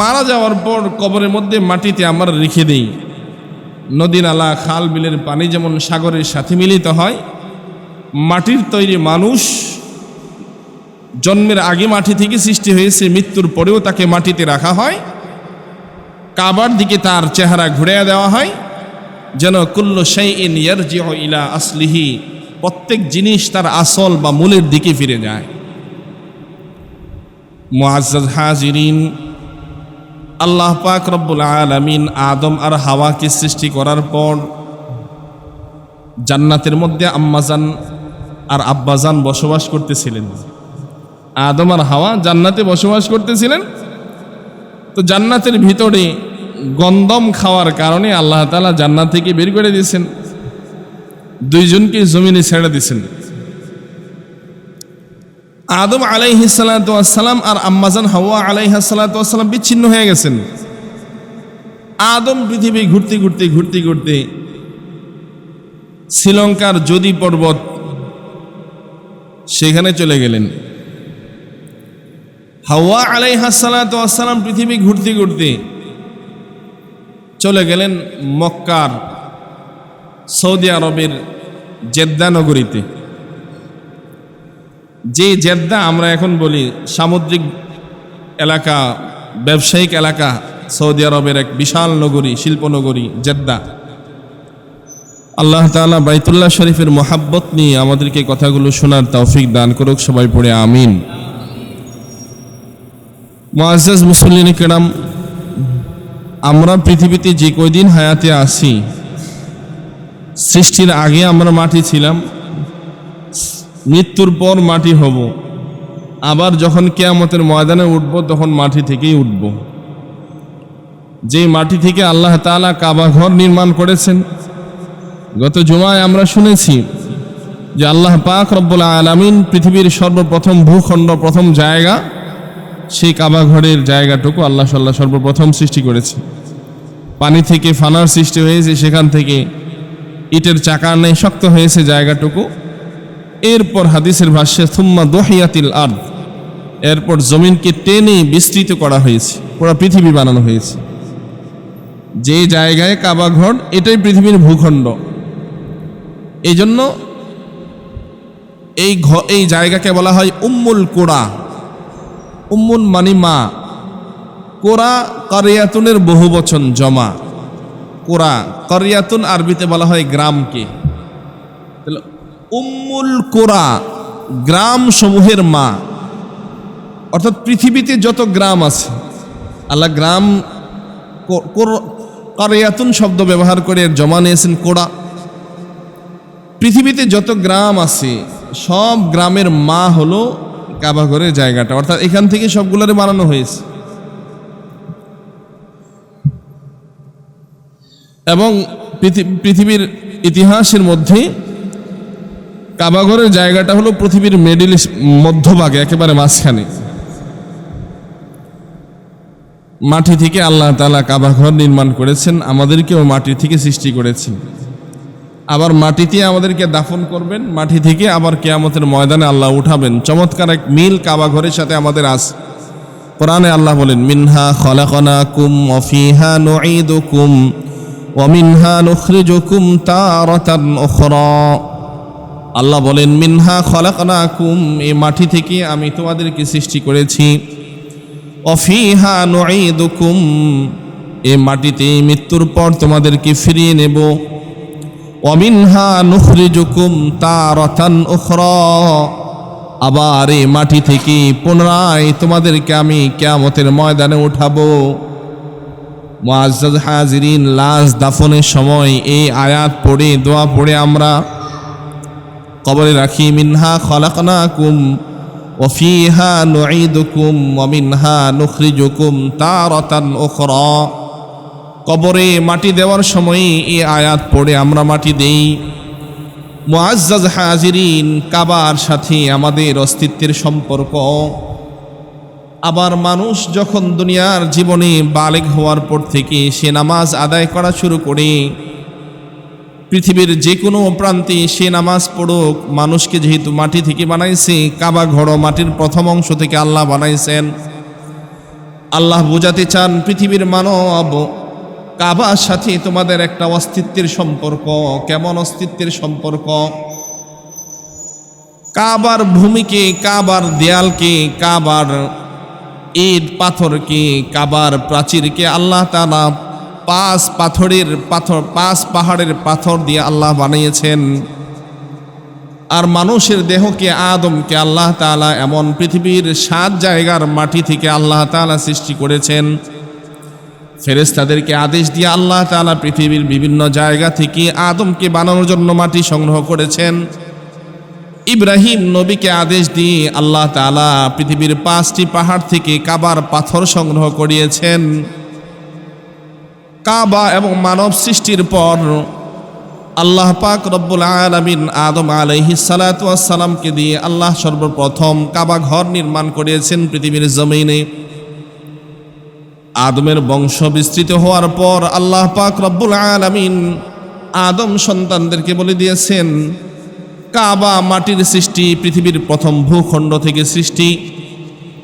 মারা যাওয়ার পর কবরের মধ্যে মাটিতে আমরা রেখে দিই। নদী, নালা, খাল, বিলের পানি যেমন সাগরের সাথে মিলিত হয়, মাটির তৈরি মানুষ জন্মের আগে মাটি থেকে সৃষ্টি হয়েছে, মৃত্যুর পরেও তাকে মাটিতে রাখা হয়। কাবার দিকে তার চেহারা ঘুরে দেওয়া হয়, যেন কুল্ল সেই ইন ইয়ারজিউ ইলা আসলিহি, প্রত্যেক জিনিস তার আসল বা মূলের দিকে ফিরে যায়। মুআজ্জাজ হাজিরিন আল্লাহ পাক রব্বুল আলামিন আদম আর হাওয়াকে সৃষ্টি করার পর জান্নাতের মধ্যে আম্মাজান আর আব্বাজান বসবাস করতেছিলেন। আদম আর হাওয়া জান্নাতে বসবাস করতেছিলেন। তো জান্নাতের ভিতরে গন্দম খাওয়ার কারণে আল্লাহ তালা জান্নাত থেকে বের করে দিয়েছেন। দুইজনকে জমিনে ছেড়ে দিয়েছেন। আদম আলাইহিসালাম আর আম্মাজান হাওয়া আলাইহাসালাম বিচ্ছিন্ন হয়ে গেছেন। আদম পৃথিবী ঘুরতে ঘুরতে ঘুরতে ঘুরতে শ্রীলঙ্কার যদি পর্বত সেখানে চলে গেলেন। হাওয়া আলাইহাসালাম পৃথিবী ঘুরতে ঘুরতে চলে গেলেন মক্কার সৌদি আরবের জেদ্দা নগরীতে। যে জেদ্দা আমরা এখন বলি সামুদ্রিক এলাকা, ব্যবসায়িক এলাকা, সৌদি আরবের এক বিশাল নগরী, শিল্পনগরী, জেদ্দা। আল্লাহ তাআলা বাইতুল্লাহ শরীফের মোহাব্বত নিয়ে আমাদেরকে কথাগুলো শোনার তৌফিক দান করুক, সবাই পড়ে আমিন। মুআজ্জাজ মুসল্লিন কেরাম, আমরা পৃথিবীতে যে কয়দিন হায়াতে আসি সৃষ্টির আগে আমরা মাটি ছিলাম মৃত্যুর পর মাটি হব। আবার যখন কেয়ামতের ময়দানে উঠব, তখন মাটি থেকেই উঠব। যে মাটি থেকে আল্লাহ তাআলা কাবা ঘর নির্মাণ করেছেন, গত জুমায় আমরা শুনেছি যে আল্লাহ পাক রব্বুল আলামিন পৃথিবীর সর্বপ্রথম ভূখণ্ড, প্রথম জায়গা, সেই কাবা ঘরের জায়গাটুকু আল্লাহ সাল্লাহ সর্বপ্রথম সৃষ্টি করেছে। পানি থেকে ফানার সৃষ্টি হয়েছে, সেখান থেকে ইটের চাকার নেই শক্ত হয়েছে জায়গাটুকু। এরপর হাদিসের ভাষ্যে থুম্মা দহিয়াতিল আর্দ এরপর জমিনকে টেনে বিস্তৃত করা হয়েছে, পুরো পৃথিবী বানানো হয়েছে। যে জায়গায় কাবা ঘর, এটাই পৃথিবীর ভূখণ্ড। এই জন্য এই ঘ, এই জায়গাকে বলা হয় উম্মুল কোড়া উম্মুল মানি মা। কোরা কারিয়াতুনের বহু বচন জমা। কোরা করিয়াতুন আরবিতে বলা হয় গ্রামকে। উম্মুল কোরা গ্রাম সমূহের মা। অর্থাৎ পৃথিবীতে যত গ্রাম আছে, আল্লাহ গ্রাম কারিয়াতুন শব্দ ব্যবহার করে জমা নিয়েছেন কোড়া পৃথিবীতে যত গ্রাম আছে, সব গ্রামের মা হলো কাবাঘরের জায়গাটা। অর্থাৎ এখান থেকে সবগুলোরে বানানো হয়েছে। এবং পৃথিবীর ইতিহাসের মধ্যে কাবাঘরের জায়গাটা হলো পৃথিবীর মিডিল মধ্যভাগে, একেবারে মাঝখানে। মাটি থেকে আল্লাহ তালা কাবাঘর নির্মাণ করেছেন, আমাদেরকেও মাটি থেকে সৃষ্টি করেছেন। আবার মাটিতে আমাদেরকে দাফন করবেন, মাটি থেকে আবার কেয়ামতের ময়দানে আল্লাহ উঠাবেন। চমৎকার এক মিল কাবা ঘরের সাথে আমাদের আস কোরআনে আল্লাহ বলেন, মিনহা খলাকনা কুম অফিহা নুঈদুকুম ওমিনহা নুখরিজুকুম তারাতান উখরা। আল্লাহ বলেন, মিনহা খলাকনা কুম এই মাটি থেকে আমি তোমাদেরকে সৃষ্টি করেছি। অফিহা নুঈদুকুম এই মাটিতে মৃত্যুর পর তোমাদেরকে ফিরিয়ে নেব। অমিনহা নুখরিজুকুম তারাতান উখরা, আবার এ মাটি থেকে পুনরায় তোমাদেরকে আমি কেয়ামতের ময়দানে উঠাবো। মুআজ্জাজ হাজিরিন, লাশ দাফনের সময় এই আয়াত পড়ে, দোয়া পড়ে আমরা কবরে রাখি মিনহা খলাকনাকুম ওফিহা নুঈদুকুম ওমিনহা নুখরিজুকুম তারাতান উখরা। কবরে মাটি দেওয়ার সময় এই আয়াত পড়ে, আমরা মাটি দেই। মুআজ্জাজ হাজিরিন, কাবার সাথে আমাদের অস্তিত্বের সম্পর্ক। আবার মানুষ যখন দুনিয়ার জীবনে বালেগ হওয়ার পর থেকে সে নামাজ আদায় করা শুরু করে পৃথিবীর যে কোনো প্রান্তে সে নামাজ পড়ুক, মানুষকে যেহেতু মাটি থেকে বানাইছে, কাবা ঘর মাটির প্রথম অংশ থেকে আল্লাহ বানাইছেন। আল্লাহ বোঝাতে চান পৃথিবীর মানব কাবার সাথে তোমাদের একটা অস্তিত্বের সম্পর্ক। কেমন অস্তিত্বের সম্পর্ক? কাবার ভূমিকে, কাবার দেয়ালকে, কাবার ইট পাথরকে, কাবার প্রাচীরকে আল্লাহ তালা পাঁচ পাথরের পাথর, পাঁচ পাহাড়ের পাথর দিয়ে আল্লাহ বানিয়েছেন। আর মানুষের দেহকে আদমকে আল্লাহ তাআলা এমন পৃথিবীর সাত জায়গার মাটি থেকে আল্লাহ তাআলা সৃষ্টি করেছেন। ফেরেশতাদেরকে আদেশ দিয়ে আল্লাহ তাআলা পৃথিবীর বিভিন্ন জায়গা থেকে আদমকে বানানোর জন্য মাটি সংগ্রহ করেছেন। ইব্রাহিম নবীকে আদেশ দিয়ে আল্লাহ তাআলা পৃথিবীর পাঁচটি পাহাড় থেকে কাবার পাথর সংগ্রহ করিয়েছেন। কাবা এবং মানব সৃষ্টির পর আল্লাহ পাক রব্বুল আলামিন আদম আলাইহিস সালাতু ওয়াস দিয়ে আল্লাহ সর্বপ্রথম কাবা ঘর নির্মাণ করিয়েছেন পৃথিবীর জমিনে। আদমের বংশ বিস্তৃত হওয়ার পর আল্লাহ পাক রব্বুল আলামিন আদম সন্তানদেরকে বলে দিয়েছেন, কাবা মাটির সৃষ্টি পৃথিবীর প্রথম ভূখণ্ড থেকে সৃষ্টি।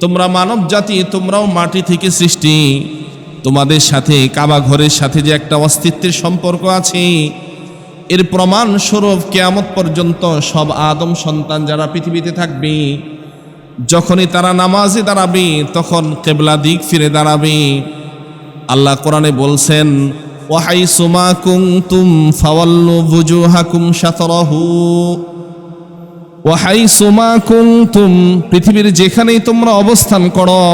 তোমরা মানব জাতি তোমরাও মাটি থেকে সৃষ্টি। তোমাদের সাথে, কাবা ঘরের সাথে যে একটা অস্তিত্বের সম্পর্ক আছে, এর প্রমাণ স্বরূপ কেয়ামত পর্যন্ত সব আদম সন্তান যারা পৃথিবীতে থাকবে, যখনই তারা নামাজে দাঁড়াবে, তখন কেবলা দিক ফিরে দাঁড়াবে। আল্লাহ কোরআনে বলছেন ওয়াহাই সুমা কুং তুম ফাওয়াল্লু হাকুম সাতরহু ওয়াহাই সুমা কুং তুম পৃথিবীর যেখানেই তোমরা অবস্থান করো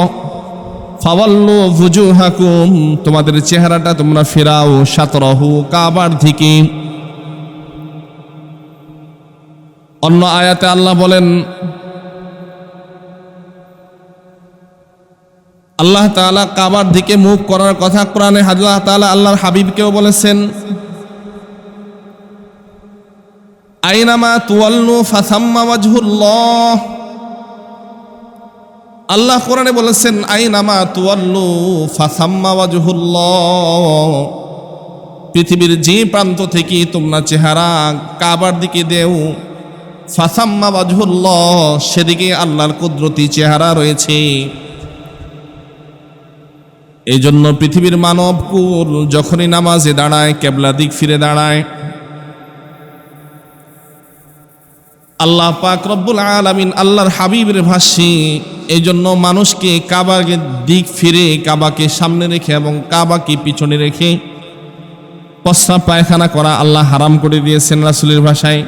ফাওয়াল্লু বুজু হাকুম তোমাদের চেহারাটা তোমরা ফেরাও সাতরহু কাবার দিকে। অন্য আয়াতে আল্লাহ বলেন, আল্লাহ তাআলা কাবার দিকে মুখ করার কথা কোরআনে আল্লাহ তাআলা আল্লাহর হাবিবকেও বলেছেন, আইনামা তুয়াল্লু ফাসাম্মা ওয়াজহুল্লাহ। আল্লাহ কোরআনে বলেছেন আইনামা তুয়াল্লু ফাসাম্মা ওয়াজহুল্লাহ। পৃথিবীর যে প্রান্ত থেকে তোমরা চেহারা কাবার দিকে দেও, ফাসাম্মা ওয়াজহুল্লাহ। সেদিকে আল্লাহর কুদরতি চেহারা রয়েছে। এই জন্য পৃথিবীর মানব কুল যখনই নামাজে দাঁড়ায়, কেবলা দিক ফিরে দাঁড়ায় আল্লাহ পাক রব্বুল আলামিন আল্লাহর হাবিবের ভাষ্যে এই জন্য মানুষকে কাবাকে দিক ফিরে কাবাকে সামনে রেখে এবং কাবাকে পিছনে রেখে প্রস্রাব, পায়খানা করা আল্লাহ হারাম করে দিয়েছেন রাসুলের ভাষায়।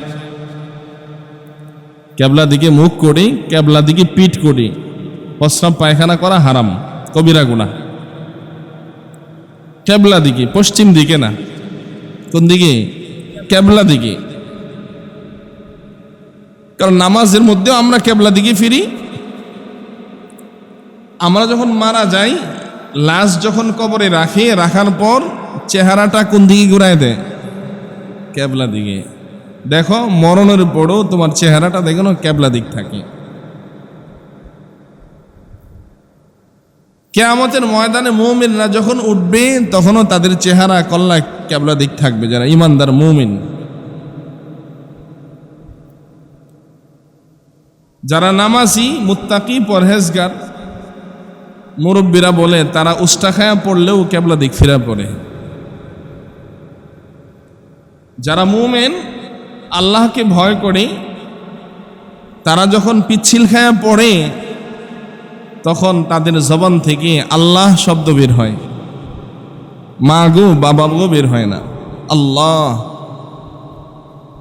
কেবলা দিকে মুখ করি, কেবলা দিকে পিঠ করি প্রস্রাব, পায়খানা করা হারাম, কবিরা গুণা কেবলা দিকে, পশ্চিম দিকে না, কোন দিকে? কেবলা দিকে। কারণ নামাজের মধ্যেও আমরা কেবলা দিকে ফিরি। আমরা যখন মারা যাই, লাশ যখন কবরে রাখে, রাখার পর চেহারাটা কোন দিকে ঘুরায় দেয়? কেবলা দিকে। দেখো, মরণের পরও তোমার চেহারাটা দেখো না, কেবলা দিক থাকে। কেয়ামতের ময়দানে মৌমিনরা যখন উঠবে, তখনও তাদের চেহারা কল্লা কেবলা দিক থাকবে, যারা ইমানদার মৌমিন। যারা নামাজি, মুত্তাকি, পরহেজগার, মুরব্বীরা বলে, তারা উষ্টা খায়া পড়লেও কেবলা দিক ফিরা পড়ে। যারা মুমেন, আল্লাহকে ভয় করে, তারা যখন পিচ্ছিল খায়া পড়ে, তখন তাদের জবান থেকে আল্লাহ শব্দ বের হয়। মা গো, বাবা গো বের হয় না। আল্লাহ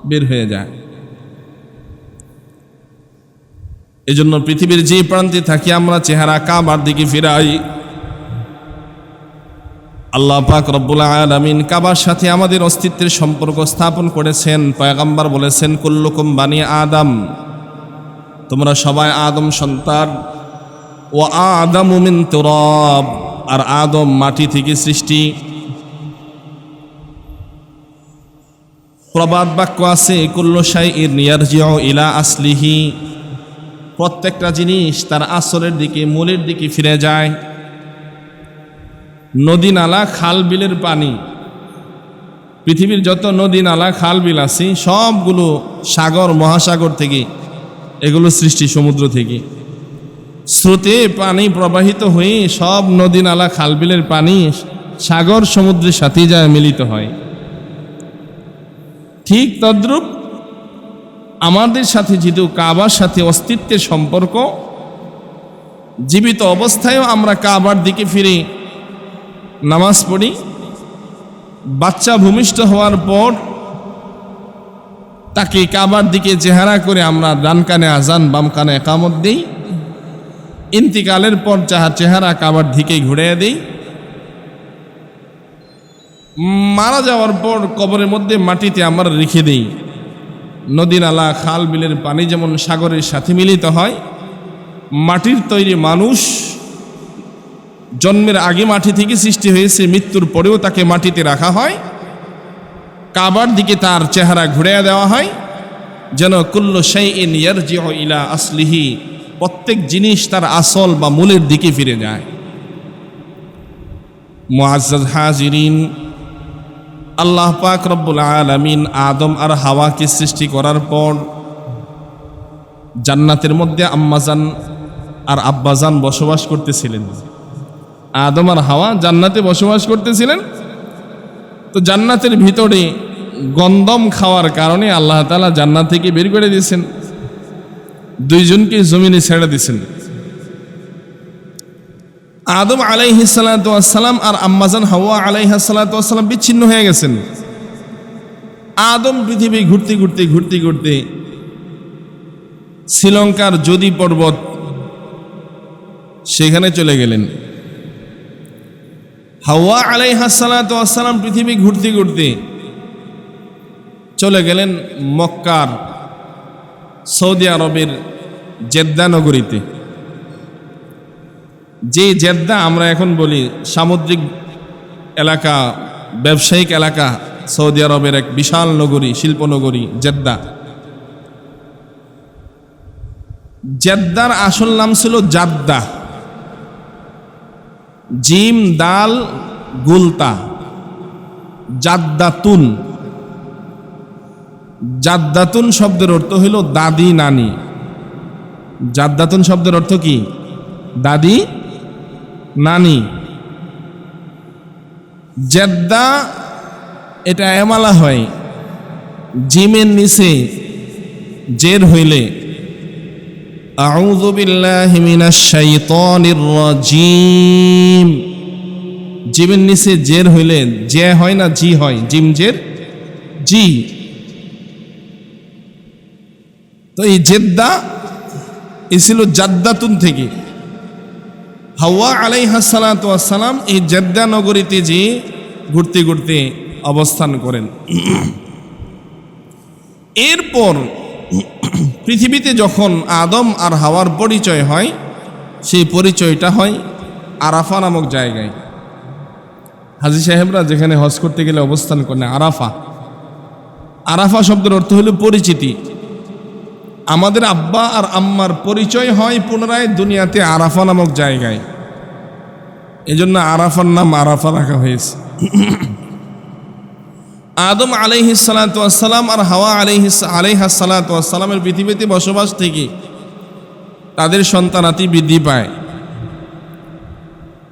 বের হয়ে যায়। এজন্য পৃথিবীর যে প্রান্তে থাকি আমরা চেহারা কাবার দিকে ফিরাই। আল্লাহ পাক রব্বুল আলামিন কাবার সাথে আমাদের অস্তিত্বের সম্পর্ক স্থাপন করেছেন। পয়গাম্বার বলেছেন, কুল্লুকুম বানি আদম। তোমরা সবাই আদম সন্তান। ও আদম মিন তুরাব। আর আদম মাটি থেকে সৃষ্টি। প্রবাদ বাক্য আছে, কুল্লু শাই ইর নিয়ারজিও ইলা আসলিহি। প্রত্যেকটা জিনিস তার আসরের দিকে, মূলের দিকে ফিরে যায়। নদী নালা, খাল বিলের পানি। পৃথিবীর যত নদী নালা, খাল বিল আছে, সবগুলো সাগর, মহাসাগর থেকে, এগুলো সৃষ্টি সমুদ্র থেকে। স্রোতে পানি প্রবাহিত হয়ে সব নদী নালা খালবিলের পানি সাগর সমুদ্রের সাথে যায়, মিলিত হয়। ঠিক তদ্রূপ আমাদের সাথে যেহেতু কাবার সাথে অস্তিত্বের সম্পর্ক, জীবিত অবস্থায়ও আমরা কাবার দিকে ফিরে নামাজ পড়ি। বাচ্চা ভূমিষ্ঠ হওয়ার পর তাকে কাবার দিকে চেহারা করে আমরা ডান কানে আজান, বাম কানে একামত দিই। ইন্তিকালের পর যাহা চেহারা কাবার দিকে ঘুরিয়ে দিই। মারা যাওয়ার পর কবরের মধ্যে মাটিতে আমরা রেখে দিই। নদী নালা খাল বিলের পানি যেমন সাগরের সাথে মিলিত হয়, মাটির তৈরি মানুষ জন্মের আগে মাটি থেকে সৃষ্টি হয়েছে, মৃত্যুর পরেও তাকে মাটিতে রাখা হয়। কাবার দিকে তার চেহারা ঘুরিয়ে দেওয়া হয়, যেন কুল্ল সেই ইন ইলা আসলিহি, প্রত্যেক জিনিস তার আসল বা মূলের দিকে ফিরে যায়। মুআজ্জাজ হাজিরিন আল্লাহ পাক রব্বুল আলামিন আদম আর হাওয়াকে সৃষ্টি করার পর জান্নাতের মধ্যে আম্মাজান আর আব্বাজান বসবাস করতেছিলেন। আদম আর হাওয়া জান্নাতে বসবাস করতেছিলেন। তো জান্নাতের ভিতরে গন্দম খাওয়ার কারণে আল্লাহ তালা জান্নাত থেকে বের করে দিয়েছেন। দুইজনকে জমিনে ছেড়ে দিয়েছেন। আদম আলাইহিসালাম আর আম্মাজান হাওয়া আলাইহাসালাম বিচ্ছিন্ন হয়ে গেছেন। আদম পৃথিবী ঘুরতে ঘুরতে ঘুরতে ঘুরতে শ্রীলঙ্কার যদি পর্বত সেখানে চলে গেলেন। হাওয়া আলাইহাসালাম পৃথিবী ঘুরতে ঘুরতে চলে গেলেন মক্কার সৌদি আরবের জেদ্দা নগরীতে। যে জেদ্দা আমরা এখন বলি সামুদ্রিক এলাকা, ব্যবসায়িক এলাকা, সৌদি আরবের এক বিশাল নগরী, শিল্পনগরী, জেদ্দা। জেদ্দার আসল নাম ছিল জাদ্দা। জিম, দাল, গুলতা। জাদ্দাতুন। জাদ্দাতুন শব্দের অর্থ হইল দাদি, নানি। জাদ্দাতুন শব্দের অর্থ কি? দাদি নানি। জেদ্দা, এটা এমালা হয়। জিমের নিচে জের হইলে। রাজিম। জিমের নিচে জের হইলে জে হয় না জি হয়? জিম জের? জি। তো এই জেদ্দা এ ছিল জাদ্দাতুন থেকে। হাওয়া আলাইহাসালাম এই জেদ্দা নগরীতে যে ঘুরতে ঘুরতে অবস্থান করেন। এরপর পৃথিবীতে যখন আদম আর হাওয়ার পরিচয় হয়, সেই পরিচয়টা হয় আরাফা নামক জায়গায়। হাজি সাহেবরা যেখানে হজ করতে গেলে অবস্থান করেন আরাফা। আরাফা শব্দের অর্থ হলো পরিচিতি। আমাদের আব্বা আর আম্মার পরিচয় হয় পুনরায় দুনিয়াতে আরাফা নামক জায়গায়। এজন্য আরাফার নাম আরাফা রাখা হয়েছে। আদম আলাইহি সালাতাম আর হাওয়া আলাইহি আলাইহা সালাতামের পৃথিবীতে বসবাস থেকে তাদের সন্তানাতি বৃদ্ধি পায়।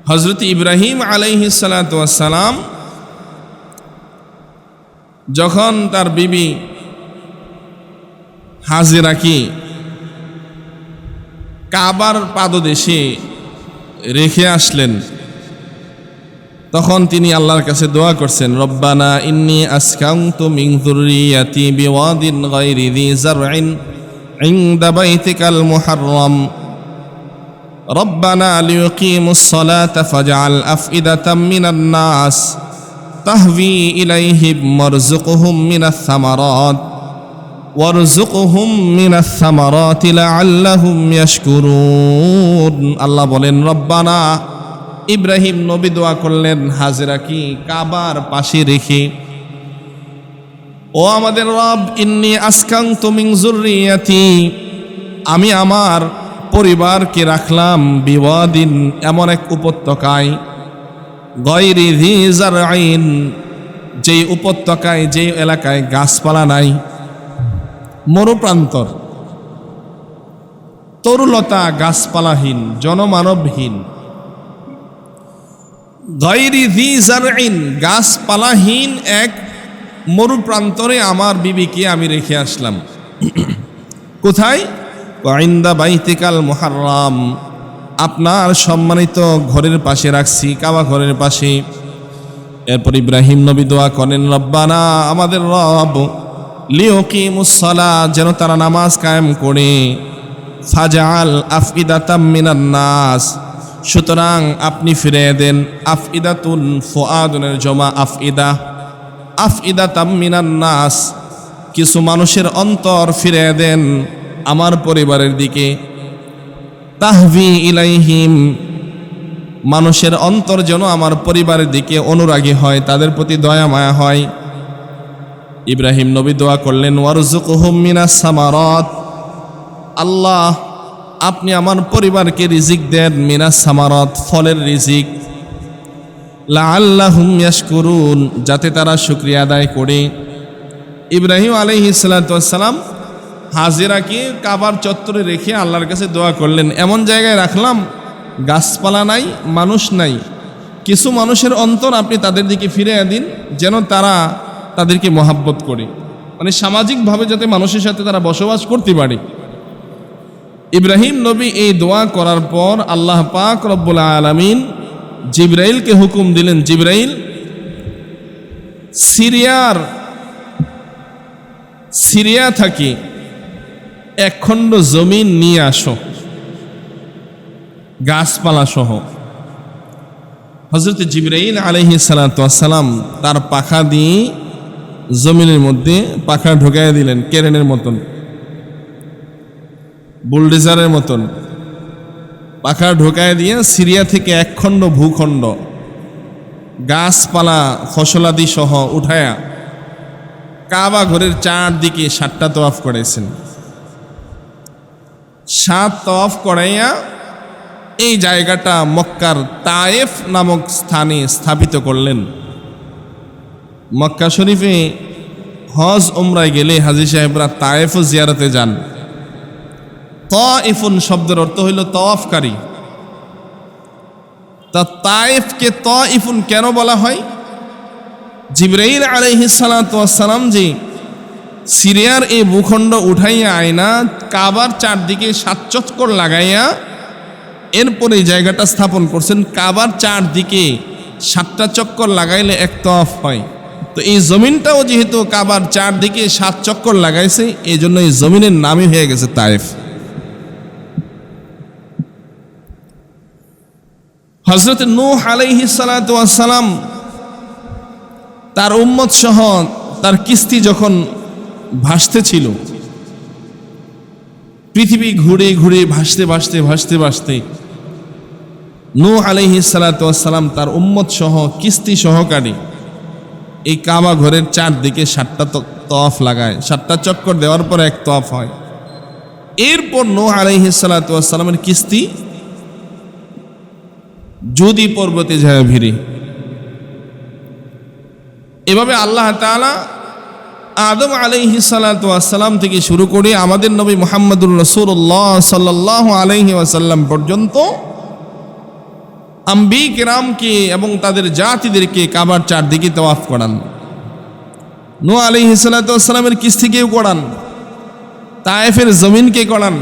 হজরত ইব্রাহিম আলাইহি সালাতাম যখন তার বিবি হাজিরাকে কাবার পাদদেশে রেখে আসলেন। তখন তিনি আল্লাহর কাছে দোয়া করছেন, রব্বানা ইন্নি আসকাউতু মিন যুররিয়াতি বিওয়াদিন গায়রি যি যারইন ইনদা বাইতিকাল মুহাররাম। রব্বানা লিয়ুকিমুস সালাতা ফাজআল আফইদাতাম মিনান নাস। তাহবি ইলাইহিম ওয়ারযুকহুম মিনাস সামারাত। আল্লাহ বলেন, রব্বানা, ইব্রাহিম নবী দোয়া করলেন, হাজরা কি কাবার পাশে রেখে? ও আমাদের রব, ইন্নি আসকাং তুমিং জুররিয়াতি আমি আমার পরিবারকে রাখলাম বিবাদিন এমন এক উপত্যকায়, গয়রি ধিজার আইন যেই উপত্যকায়, যেই এলাকায় গাছপালা নাই। মরুপ্রান্তর। তরুলতা গাছপালাহীন, জনমানবহীন। গাছপালাহীন এক মরুপ্রান্তরে আমার বিবিকে আমি রেখে আসলাম। কোথায়? মোহারাম আপনার সম্মানিত ঘরের পাশে রাখছি, কাবা ঘরের পাশে। এরপর ইব্রাহিম নবী দোয়া করেন, রব্বানা, আমাদের রব লিওকি মুসলা যেন তারা নামাজ কায়েম করে। ফাজাল আফিদাতাম মিনান নাস, সুতরাং আপনি ফিরে দেন আফইদাতুন ফোয়াদনের জমা আফইদা। আফইদাতাম মিনান নাস, কিছু মানুষের অন্তর ফিরে দেন আমার পরিবারের দিকে। তাহভি ইলাইহিম, মানুষের অন্তর যেন আমার পরিবারের দিকে অনুরাগী হয়, তাদের প্রতি দয়া মায়া হয়। ইব্রাহিম নবী দোয়া করলেন ওয়ারজুকুহুম মিনাস সামারত। আল্লাহ, আপনি আমার পরিবারকে রিজিক দেন, মিনাস সামারত, ফলের রিজিক। লাআল্লাহুম ইয়াশকুরুন, যাতে তারা শুকরিয়া আদায় করে। ইব্রাহিম আলাইহিস সালাম হাজিরাকে কাবার চত্বরে রেখে আল্লাহর কাছে দোয়া করলেন, এমন জায়গায় রাখলাম, গাছপালা নাই, মানুষ নাই। কিছু মানুষের অন্তর আপনি তাদের দিকে ফিরে দিন, যেন তারা তাদেরকে মহাব্বত করে। মানে সামাজিকভাবে যাতে মানুষের সাথে তারা বসবাস করতে পারে। ইব্রাহিম নবী এই দোয়া করার পর আল্লাহ পাক রব্বুল আলমিন জিব্রাইলকে হুকুম দিলেন, জিব্রাইল, সিরিয়ার, সিরিয়া থাকি একখণ্ড জমিন নিয়ে আসো। গাছপালা সহ। হজরত জিব্রাইল আলহি সালাম তার পাখা দিয়ে জমিনের মধ্যে পাখা ঢুকাই দিলেন, কেরেনের মতন, বুলডেজারের মতন। পাখা ঢোকায় দিয়ে সিরিয়া থেকে একখণ্ড ভূখণ্ড, গাছপালা, ফসলাদি সহ উঠায়া কাবা ঘরের চারদিকে সাতটা তওয়াফ করেছেন সাত তওয়াফ করাইয়া এই জায়গাটা মক্কার তায়েফ নামক স্থানে স্থাপিত করলেন। মক্কা শরীফে হজ উমরায় গেলে হাজি সাহেবরা তায়েফও জিয়ারতে যান। ইফুন শব্দের অর্থ হইল তওয়াফকারী। তা তায়েফকে ত ইফুন কেন বলা হয়? জিব্রাইল আলাইহিসালাম যে সিরিয়ার এই ভূখণ্ড উঠাইয়া আয়না, কাবার চারদিকে সাত চক্কর লাগাইয়া এরপরে জায়গাটা স্থাপন করছেন, কাবার চারদিকে সাতটা চক্কর লাগাইলে এক তফ হয়। তো এই জমিনটাও যেহেতু কাবার চারদিকে সাত চক্কর লাগাইছে এই জন্য এই জমিনের নামই হয়ে গেছে তায়েফ হজরত নূহ আলাইহি সালাম তার উম্মত সহ তার কিস্তি যখন ভাসতে ছিল, পৃথিবী ঘুরে ঘুরে ভাসতে ভাসতে ভাসতে ভাসতে নূ আলাইহি সালাম তার উম্মত সহ কিস্তি সহকারী এই কাবা ঘরের চারদিকে সাতটা তফ লাগায়। সাতটা চক্কর দেওয়ার পর এক তফ হয়। এরপর নো আলাইহি সালামের কিস্তি যদি পর্বতে যায় ভিড়ে। এভাবে আল্লাহ তালা আদম আলাইহি সালাম থেকে শুরু করে আমাদের নবী মোহাম্মদুর রসুল্লাহ সাল্লাহ আলাইহি ওয়াসাল্লাম পর্যন্ত আম্বি কেরামকে এবং তাদের জাতিদেরকে কাবার চারদিকে তওয়াফ করান। নো আলাইহি সালামের কিস্তিকেও করান। তায়েফের জমিনকে করান।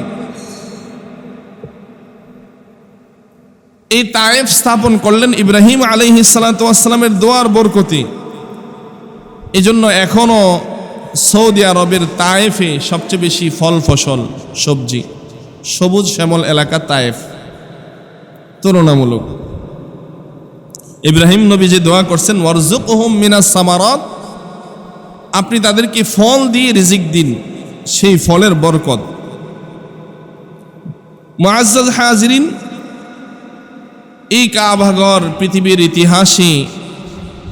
এই তায়েফ স্থাপন করলেন ইব্রাহিম আলহি সালাতামের দোয়ার বরকতি। এজন্য এখনও সৌদি আরবের তায়েফে সবচেয়ে বেশি ফল ফসল, সবজি, সবুজ শ্যামল এলাকা তায়েফ। তুলনামূলক। ইব্রাহিম নবী যে দোয়া করছেন ওয়ারজুক ওহম মিনাস সামারত আপনি তাদেরকে ফল দিয়ে রিজিক দিন, সেই ফলের বরকত। মুআজ্জাজ হাজরিন, এই কাবাঘর পৃথিবীর ইতিহাসে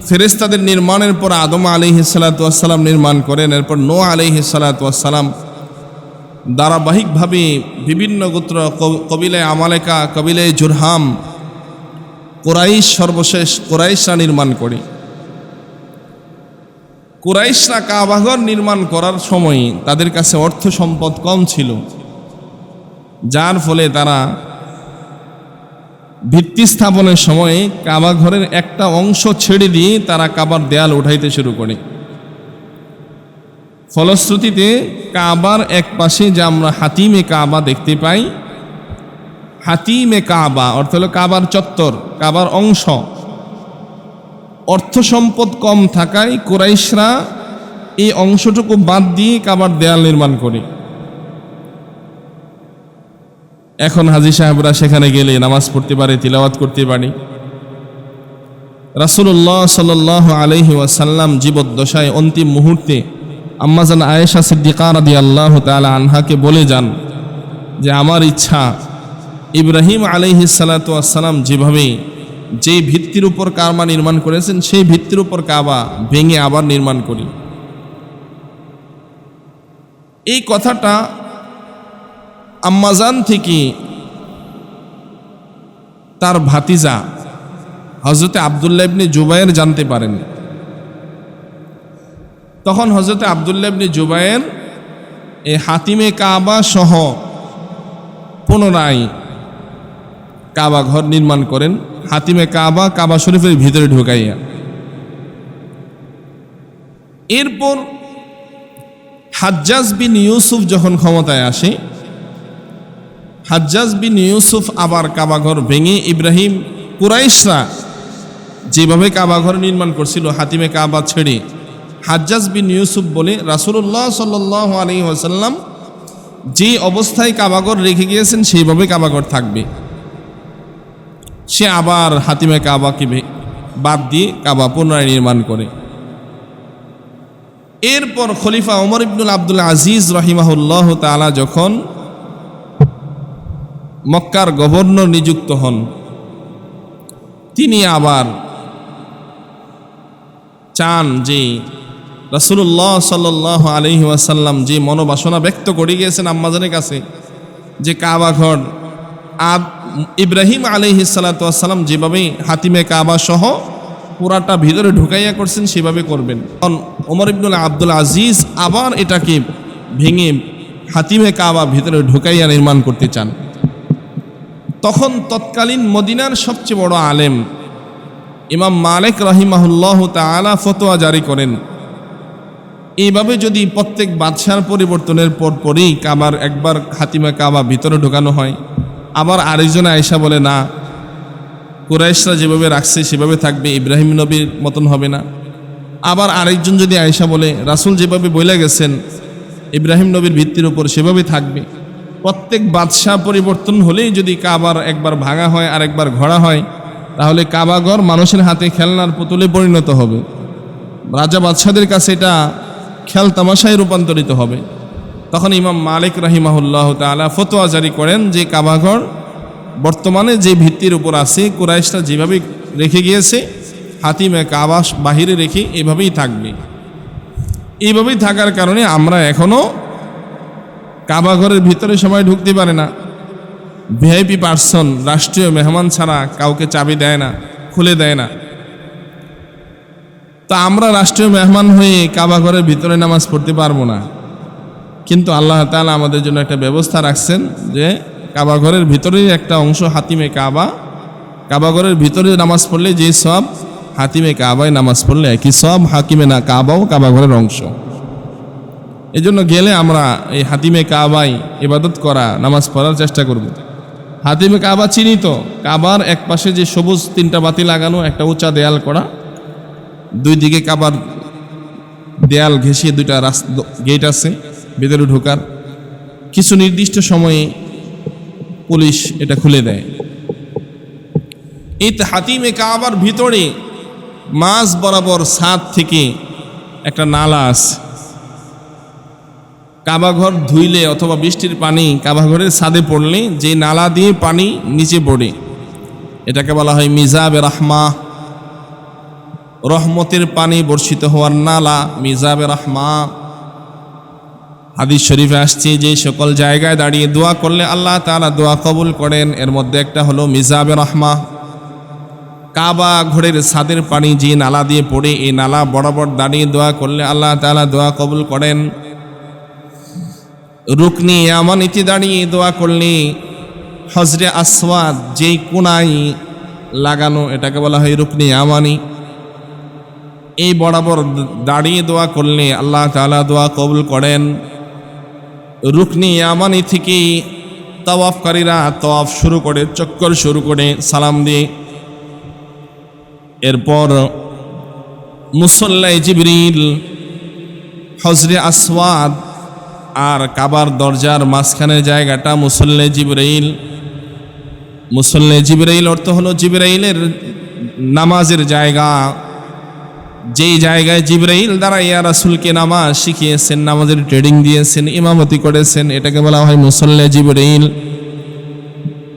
ফেরেস্তাদের নির্মাণের পর আদম আলিহি সালাতাম নির্মাণ করেন, এরপর নো আলিহি সালাতাম ধারাবাহিকভাবে বিভিন্ন গোত্র কবিলায় আমালেকা, কবিলায় জুরহাম কোরাইশ সর্বশেষ কোরাইশরা নির্মাণ করে। কোরাইশরা কাবাঘর নির্মাণ করার সময় তাদের কাছে অর্থ সম্পদ কম ছিল, যার ফলে তারা ভিত্তি স্থাপনের সময় কাবা ঘরের একটা অংশ ছেড়ে দিয়ে তারা কাবার দেয়াল উঠাইতে শুরু করে। ফলশ্রুতিতে কাবার এক পাশে যে আমরা হাতিমে কাবা দেখতে পাই হাতিমে কাবা, অর্থ হলো কাবার চত্বর, কাবার অংশ। অর্থ সম্পদ কম থাকায় কোরাইশরা এই অংশটুকু বাদ দিয়ে কাবার দেয়াল নির্মাণ করে। এখন হাজি সাহেবরা সেখানে গেলে নামাজ পড়তে পারে, তিলাওয়াত করতে পারে। রাসুল্লাহ সাল আলহি ওয়াসাল্লাম জীবদ্দশায় অন্তিম মুহূর্তে আম্মাজান আয়েশা সিদ্দিকা রাদি আল্লাহ তালা আনহাকে বলে যান যে, আমার ইচ্ছা ইব্রাহিম আলহি সালাতাম যেভাবে যেই ভিত্তির উপর কারমা নির্মাণ করেছেন, সেই ভিত্তির উপর কাবা ভেঙে আবার নির্মাণ করি। এই কথাটা আম্মাজান থেকে তার ভাতিজা হজরতে আবদুল্লাহ ইবনে জুবায়ের জানতে পারেন। তখন হজরতে আবদুল্লাহ ইবনে জুবায়ের এই হাতিমে কাবা সহ পুনরায় কাবা ঘর নির্মাণ করেন। হাতিমে কাবা কাবা শরীফের ভিতরে ঢুকাইয়া। এরপর হাজ্জাজ বিন ইউসুফ যখন ক্ষমতায় আসে, হাজ্জাজ বিন ইউসুফ আবার কাবাঘর ভেঙে ইব্রাহিম কুরাইশরা যেভাবে কাবাঘর নির্মাণ করছিল, হাতিমে কাবা ছেড়ে হাজ্জাজ বিন ইউসুফ বলে রাসুল্লাহ সাল্লাহ আলী ওসাল্লাম যে অবস্থায় কাবাঘর রেখে গিয়েছেন, সেইভাবে কাবাঘর থাকবে। সে আবার হাতিমে কাবাকে বাদ দিয়ে কাবা পুনরায় নির্মাণ করে। এরপর খলিফা ওমর ইবনুল আব্দুল আজিজ রহিমাহুল্লাহ তালা যখন মক্কার গভর্নর নিযুক্ত হন, তিনি আবার চান যে রসুল্লাহ সাল আলহি ওয়াসাল্লাম যে মনোবাসনা ব্যক্ত করে গিয়েছেন আম্মাজানের কাছে, যে কাবা ঘর আদ ইব্রাহিম আলহি সাল্লাতাম যেভাবে হাতিমে কাবা সহ পুরাটা ভিতরে ঢুকাইয়া করছেন, সেভাবে করবেন। তখন ওমর ইবনুল আব্দুল আজিজ আবার এটাকে ভেঙে হাতিমে কাবা ভিতরে ঢুকাইয়া নির্মাণ করতে চান। তখন তৎকালীন মদিনার সবচেয়ে বড় আলেম ইমাম মালিক রাহিমাহুল্লাহ তাআলা ফতোয়া জারি করেন, এইভাবে যদি প্রত্যেক বাদশার পরিবর্তনের পর পরই কাবার একবার হাতিমা কাবা ভিতরে ঢোকানো হয় আবার আরেকজন আয়সা বলে, না, কুরাইশরা যেভাবে রাখছে, সেভাবে থাকবে, ইব্রাহিম নবীর মতন হবে না। আবার আরেকজন যদি আয়সা বলে, রাসূল যেভাবে বলে গেছেন, ইব্রাহিম নবীর ভিত্তির উপর সেভাবে থাকবে। প্রত্যেক বাদশাহ পরিবর্তন হলেই যদি কাবার একবার ভাঙা হয় আর একবার ঘোরা হয়, তাহলে কাবাগর মানুষের হাতে খেলনার পুতুলে পরিণত হবে। রাজা বাদশাদের কাছে এটা খেল তামাশায় রূপান্তরিত হবে। তখন ইমাম মালিক রাহিমাহুল্লাহ তালা ফতোয়া জারি করেন যে কাবাঘর বর্তমানে যে ভিত্তির উপর আছে কুরাইশটা যেভাবে রেখে গিয়েছে, হাতিমে কাবাস বাহিরে রেখে এভাবেই থাকবে। এইভাবেই থাকার কারণে আমরা এখনও কাবাঘরের ভিতরে সময় ঢুকতে পারে না। ভিআইপি পার্সন, রাষ্ট্রীয় মেহমান ছাড়া কাউকে চাবি দেয় না, খুলে দেয় না। তা আমরা রাষ্ট্রীয় মেহমান হয়ে কাবাঘরের ভিতরে নামাজ পড়তে পারব না। কিন্তু আল্লাহ তাআলা আমাদের জন্য একটা ব্যবস্থা রাখছেন যে কাবাঘরের ভিতরেই একটা অংশ হাতিমে কাবা। কাবাঘরের ভিতরে নামাজ পড়লে যে সব হাতিমে কাবায় নামাজ পড়লে একই সব হাকিমে না কাবাও কাবাঘরের অংশ। এই জন্য গেলে আমরা এই হাতিমে কাবায় ইবাদত করা, নামাজ পড়ার চেষ্টা করব। হাতিমে কাবা চিনি তো, কাবার এক পাশে যে সবুজ তিনটা বাতি লাগানো, একটা উঁচা দেয়াল করা, দুই দিকে কাবার দেয়াল ঘেঁষিয়ে দুইটা রাস্তা, গেট আছে। ভেতরে ঢোকার কিছু নির্দিষ্ট সময়ে পুলিশ এটা খুলে দেয়। এই হাতিমে কাবার ভিতরে মাঝ বরাবর ছাদ থেকে একটা নালা আছে। কাবাঘর ধুইলে অথবা বৃষ্টির পানি কাবাঘরের ছাদে পড়লে যে নালা দিয়ে পানি নিচে পড়ে, এটাকে বলা হয় মিজাবে রাহমা। রহমতের পানি বর্ষিত হওয়ার নালা মিজাবে রাহমা। হাদিস শরীফে আসছে যে সকল জায়গায় দাঁড়িয়ে দোয়া করলে আল্লাহ তাআলা দোয়া কবুল করেন। এর মধ্যে একটা হলো মিজাবে রহমা। কাবা ঘোড়ের ছাদের পানি যে নালা দিয়ে পড়ে, এই নালা বরাবর দাঁড়িয়ে দোয়া করলে আল্লাহ তাআলা দোয়া কবুল করেন। রুকনি আমানিতে দাঁড়িয়ে দোয়া করলে হজরে আসওয়াদ যেই কোনায় লাগানো, এটাকে বলা হয় রুকনি আমানি এই বরাবর দাঁড়িয়ে দোয়া করলে আল্লাহ তাআলা দোয়া কবুল করেন। রুকনি আমানি থেকে তওয়াফকারীরা তওয়াফ শুরু করে, চক্কর শুরু করে, সালাম দিয়ে। এরপর মুসল্লাই জিবরিল হজরে আসওয়াদ আর কাবার দরজার মাঝখানের জায়গাটা মুসল্লে জিবরাইল মুসল্লে জিবরাইল অর্থ হলো জিবরাইলের নামাজের জায়গা। যেই জায়গায় জিবরাইল দ্বারা ইয়া রাসুলকে নামাজ শিখিয়েছেন, নামাজের ট্রেডিং দিয়েছেন, ইমামতি করেছেন, এটাকে বলা হয় মুসল্লে জিবরাইল।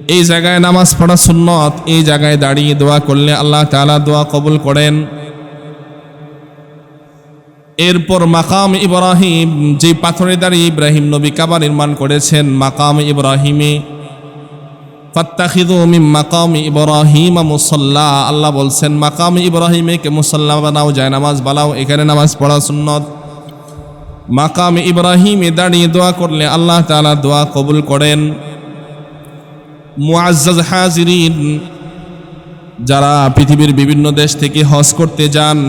এই জায়গায় নামাজ পড়া সুন্নত, এই জায়গায় দাঁড়িয়ে দোয়া করলে আল্লাহ তাআলা দোয়া কবুল করেন। এরপর মাকাম ইব্রাহিম যে পাথরে দাঁড়িয়ে ইব্রাহিম নবী কাবা নির্মাণ করেছেন, মাকাম ইব্রাহিমে মাকাম ইব্রাহিম মুসাল্লা। আল্লাহ বলছেন, মাকাম ইব্রাহিমে কে মুসাল্লা বানাও যায় নামাজ বানাও, এখানে নামাজ পড়া সুন্নত। মাকাম ইব্রাহিমে দাঁড়িয়ে দোয়া করলে আল্লাহ তাআলা দোয়া কবুল করেন। মুআজ্জাজ হাজিরিন, যারা পৃথিবীর বিভিন্ন দেশ থেকে হজ করতে যান,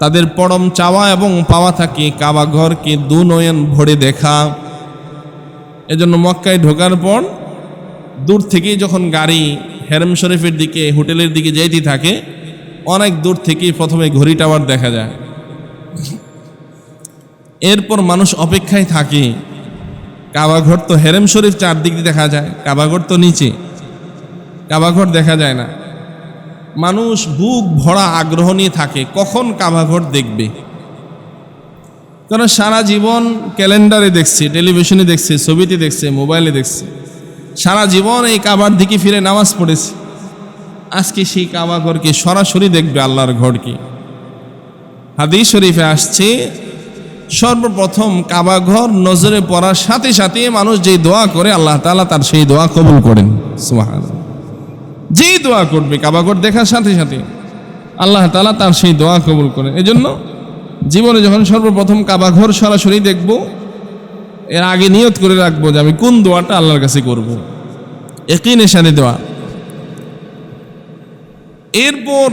তাদের পরম চাওয়া এবং পাওয়া থাকে কাবা ঘরকে দু নয়ন ভরে দেখা। এজন্য মক্কায় ঢোকার পর দূর থেকেই যখন গাড়ি হেরম শরীফের দিকে, হোটেলের দিকে যেতে থাকে, অনেক দূর থেকেই প্রথমে ঘড়ি টাওয়ার দেখা যায়। এরপর মানুষ অপেক্ষায় থাকে। কাবাঘর তো হেরেম শরীফ চারদিক দিয়ে দেখা যায়, কাবাঘর তো নিচে। কাবাঘর দেখা যায় না। মানুষ বুক ভরা আগ্রহ নিয়ে থাকে, কখন কাবাঘর দেখবে? কারণ সারা জীবন ক্যালেন্ডারে দেখছে, টেলিভিশনে দেখছে, ছবিতে দেখছে, মোবাইলে দেখছে। সারা জীবন এই কাবার দিকে ফিরে নামাজ পড়েছে। আজকে সেই কাবা কাবাঘরকে সরাসরি দেখবে আল্লাহর ঘরকে। হাদিস শরীফে আসছে, সর্বপ্রথম কাবাঘর নজরে পড়ার সাথে সাথে মানুষ যেই দোয়া করে, আল্লাহ তাআলা তার সেই দোয়া কবুল করেন। সুবহানাল্লাহ। যেই দোয়া করবে কাবাঘর দেখার সাথে সাথে আল্লাহ তালা তার সেই দোয়া কবুল করেন। এজন্য জীবনে যখন সর্বপ্রথম কাবাঘর সরাসরি দেখব এর আগে নিয়ত করে রাখব যে আমি কোন দোয়াটা আল্লাহর কাছে করব। একই নেশানে দোয়া এরপর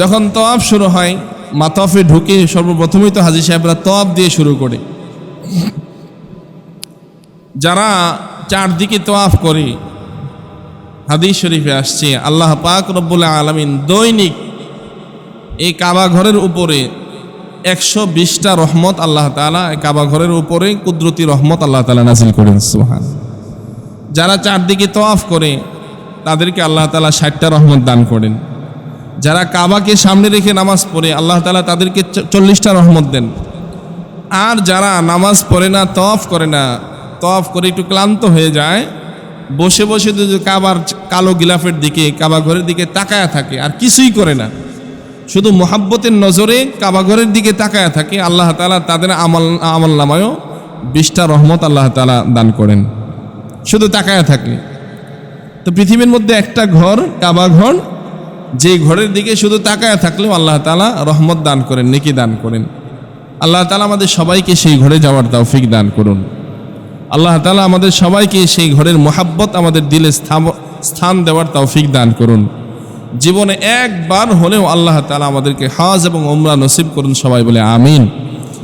যখন তওয়াফ শুরু হয়, মাতফে ঢুকে সর্বপ্রথমেই তো হাজি সাহেবরা তওয়াফ দিয়ে শুরু করে। যারা চারদিকে তোয়াফ করে, হাদিস শরীফে আসছে, আল্লাহ পাক রব্বুল আলমিন দৈনিক এই কাবা ঘরের উপরে একশো বিশটা রহমত আল্লাহ তালা কাবা ঘরের উপরে কুদরতি রহমত আল্লাহ তালা নাজিল করেন সুহান যারা চারদিকে তওয়াফ করে, তাদেরকে আল্লাহ তালা ষাটটা রহমত দান করেন। যারা কাবাকে সামনে রেখে নামাজ পড়ে, আল্লাহ তালা তাদেরকে চল্লিশটা রহমত দেন। আর যারা নামাজ পড়ে না তফ করে না তফ করে একটু ক্লান্ত হয়ে যায়, বসে বসে যদি কাবার কালো গিলাফের দিকে, কাবা ঘরের দিকে তাকায়া থাকে, আর কিছুই করে না। শুধু মোহাব্বতের নজরে কাবাঘরের দিকে তাকায়া থাকে, আল্লাহ তালা তাদের আমল আমল নামায়ও বিশটা রহমত আল্লাহ তালা দান করেন। শুধু তাকায়া থাকে। তো পৃথিবীর মধ্যে একটা ঘর, কাবা ঘর, যে ঘরের দিকে শুধু তাকায়া থাকলেও আল্লাহ তালা রহমত দান করেন, নেকি দান করেন। আল্লাহ তালা আমাদের সবাইকে সেই ঘরে যাওয়ার তৌফিক দান করুন। আল্লাহ তালা আমাদের সবাইকে সেই ঘরের মোহাব্বত আমাদের দিলে স্থান দেওয়ার তৌফিক দান করুন। জীবনে একবার হলেও আল্লাহ তালা আমাদেরকে হাজ এবং ওমরা নসিব করুন সবাই বলে আমিন।